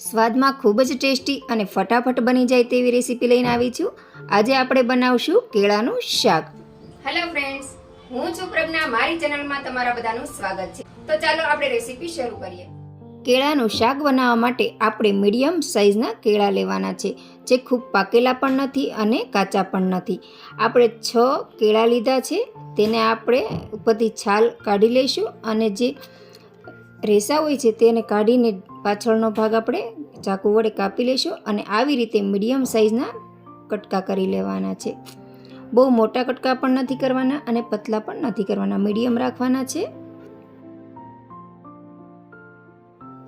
સ્વાદમાં ખૂબ જ ટેસ્ટી અને ફટાફટ બની જાય તેવી રેસીપી લઈને આવી છું. આજે આપણે બનાવશું કેળાનું શાક. હેલો ફ્રેન્ડ્સ હું છું પ્રજ્ઞા. મારી ચેનલમાં તમારા બધાનું સ્વાગત છે. તો ચાલો આપણે રેસીપી શરૂ કરીએ. કેળાનું શાક બનાવવા માટે આપણે મીડિયમ સાઇઝના કેળા લેવાના છે જે ખૂબ પાકેલા પણ નથી અને કાચા પણ નથી. આપણે છ કેળા લીધા છે તેને આપણે ઉપરથી છાલ કાઢી લઈશું અને જે રેસા હોય છે તેને કાઢીને પાછળનો ભાગ આપણે ચાકુ વડે કાપી લઈશું અને આવી રીતે મીડિયમ સાઇઝના કટકા કરી લેવાના છે. બહુ મોટા કટકા પણ નથી કરવાના અને પતલા પણ નથી કરવાના. મીડિયમ રાખવાના છે.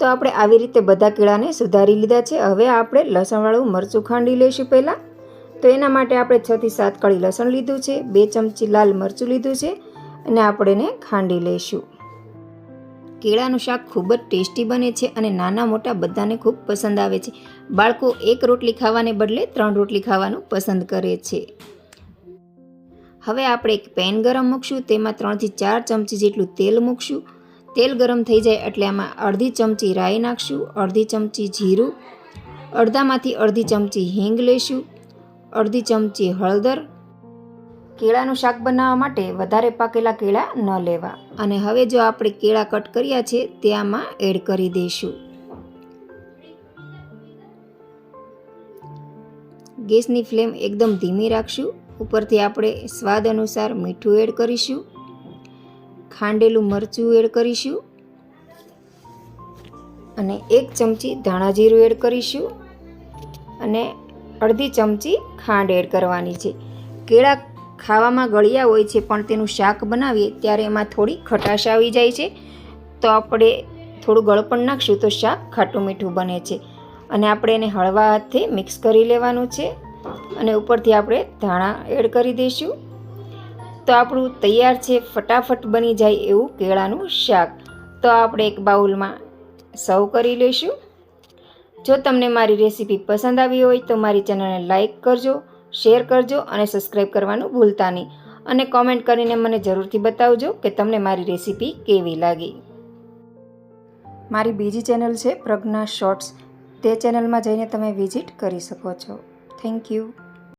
તો આપણે આવી રીતે બધા કેળાને સુધારી લીધા છે. હવે આપણે લસણવાળું મરચું ખાંડી લઈશું પહેલાં. તો એના માટે આપણે છથી સાત કળી લસણ લીધું છે. બે ચમચી લાલ મરચું લીધું છે અને આપણે એને ખાંડી લઈશું. કેળાનું શાક ખૂબ જ ટેસ્ટી બને છે અને નાના મોટા બધાને ખૂબ પસંદ આવે છે. બાળકો એક રોટલી ખાવાને બદલે ત્રણ રોટલી ખાવાનું પસંદ કરે છે. હવે આપણે એક પેન ગરમ મૂકશું, તેમાં ત્રણથી ચાર ચમચી જેટલું તેલ મૂકશું. તેલ ગરમ થઈ જાય એટલે આમાં અડધી ચમચી રાઈ નાખશું, અડધી ચમચી જીરું, અડધામાંથી અડધી ચમચી હિંગ લઈશું, અડધી ચમચી હળદર કેળાનું શાક બનાવવા માટે વધારે પાકેલા કેળા ન લેવા. અને હવે જો આપણે કેળા કટ કર્યા છે તે આમાં એડ કરી દઈશું. ગેસની ફ્લેમ એકદમ ધીમી રાખશું. ઉપરથી આપણે સ્વાદ અનુસાર મીઠું એડ કરીશું. ખાંડેલું મરચું એડ કરીશું. અને એક ચમચી ધાણા જીરું એડ કરીશું. અને અડધી ચમચી ખાંડ એડ કરવાની છે. કેળા ખાવામાં ગળ્યા હોય છે પણ તેનું શાક બનાવીએ ત્યારે એમાં થોડી ખટાશ આવી જાય છે. તો આપણે થોડું ગળપણ નાખશું તો શાક ખાટું મીઠું બને છે. અને આપણે એને હળવા હાથથી મિક્સ કરી લેવાનું છે. અને ઉપરથી આપણે ધાણા એડ કરી દઈશું. તો આપણું તૈયાર છે ફટાફટ બની જાય એવું કેળાનું શાક. તો આપણે એક બાઉલમાં સર્વ કરી લઈશું. જો તમને મારી રેસીપી પસંદ આવી હોય તો મારી ચેનલને લાઈક કરજો. શેર કરજો અને સબસ્ક્રાઈબ કરવાનું ભૂલતા નહીં. અને કોમેન્ટ કરીને મને જરૂરથી બતાવજો કે તમને મારી રેસીપી કેવી લાગી. મારી બીજી ચેનલ છે પ્રજ્ઞા શોર્ટ્સ. તે ચેનલમાં જઈને તમે વિઝિટ કરી શકો છો. Thank you.